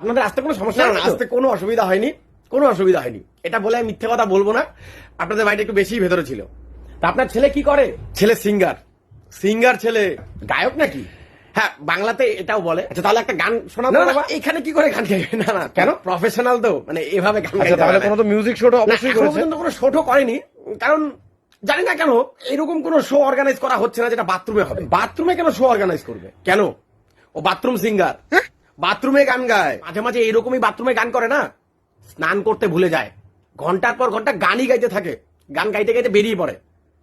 আপনাদের আসতে কোনো সমস্যা না? আসতে কোনো অসুবিধা হয়নি কোনো অসুবিধা হয়নি। এটা বলে আমি মিথ্যে কথা বলব না আপনাদের বাড়িটা একটু বেশি ভেতরে ছিল। তা আপনার ছেলে কি করে? ছেলে সিঙ্গার সিঙ্গার ছেলে। গায়ক নাকি? হ্যাঁ বাংলাতে এটাও বলে। আচ্ছা তাহলে একটা গান শোনা না, এখানে কি করে গান গাইবে? না না কেন? প্রফেশনাল তো মানে এভাবে গান আচ্ছা গাইতে তাহলে কোনো তো মিউজিক শোটা অবশ্যই করেছে। কোনো শোটও করেনি কারণ জানি না কেন এরকম কোনো শো অর্গানাইজ করা হচ্ছে না যেটা বাথরুমে হবে। বাথরুমে কেন শো অর্গানাইজ করবে? কেন? ও বাথরুম সিঙ্গার বাথরুমে গান গায়। মাঝে মাঝে এরকমই বাথরুমে গান করে না? স্নান করতে ভুলে যায়। ঘণ্টার পর ঘণ্টা গানই গাইতে থাকে। গান গাইতে গাইতে বেরিয়ে পড়ে।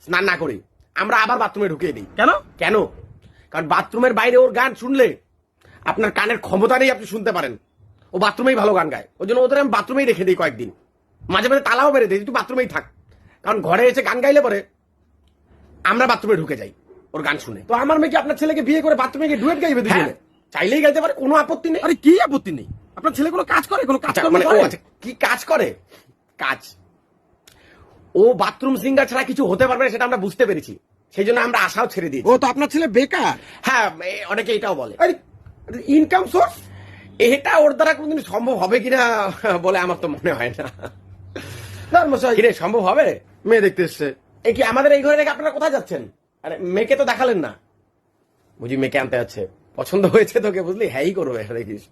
স্নান না করি আমরা আবার বাথরুমে ঢুকিয়ে দিই। কেন? কেন? কারণ বাথরুমের বাইরে ওর গান শুনলে আপনার কানের ক্ষমতা নেই আপনি শুনতে পারেন। ও বাথরুমেই ভালো গান গায়। ওই জন্য ওদের আমি বাথরুমেই রেখে দিই কয়েকদিন। মাঝে মাঝে তালাও বেড়ে দিই তুই বাথরুমেই থাক। কারণ ঘরে এসে গান গাইলে পরে আমরা বাথরুমে ঢুকে যাই ওর গান শুনে। তো আমার মেয়ে কি আপনার ছেলেকে বিয়ে করে বাথরুমে গিয়ে ডুয়েট গাইবে হ্যাঁ, দুজনে চাইলেই গাইতে পারে কোনো আপত্তি নেই। আরে কি আপত্তি নেই? আপনার ছেলে কোনো কাজ করে কোনো কাজ আচ্ছা, মানে ও আচ্ছা, কি কাজ করে? কাজ। ও বাথরুম সিঙ্গার ছাড়া কিছু হতে পারবে না সেটা আমরা বুঝতে পেরেছি। সেই জন্য আমরা আশাও ছেড়ে দিই ও তো আপনার ছেলে বেকার। হ্যাঁ অনেকে এটাও বলে। আরে ইনকাম সোর্স এটা ওর দ্বারা কোনদিন সম্ভব হবে কিনা বলে আমার তো মনে হয় না। কিরে সম্ভব হবে? মেয়ে দেখতে এসছে। এ কি আমাদের এই ঘরে রেখে আপনারা কোথায় যাচ্ছেন? আরে মেয়েকে তো দেখালেন না। বুঝি মেয়েকে আনতে যাচ্ছে। পছন্দ হয়েছে তোকে বুঝলি? হ্যাঁই করবে দেখিস।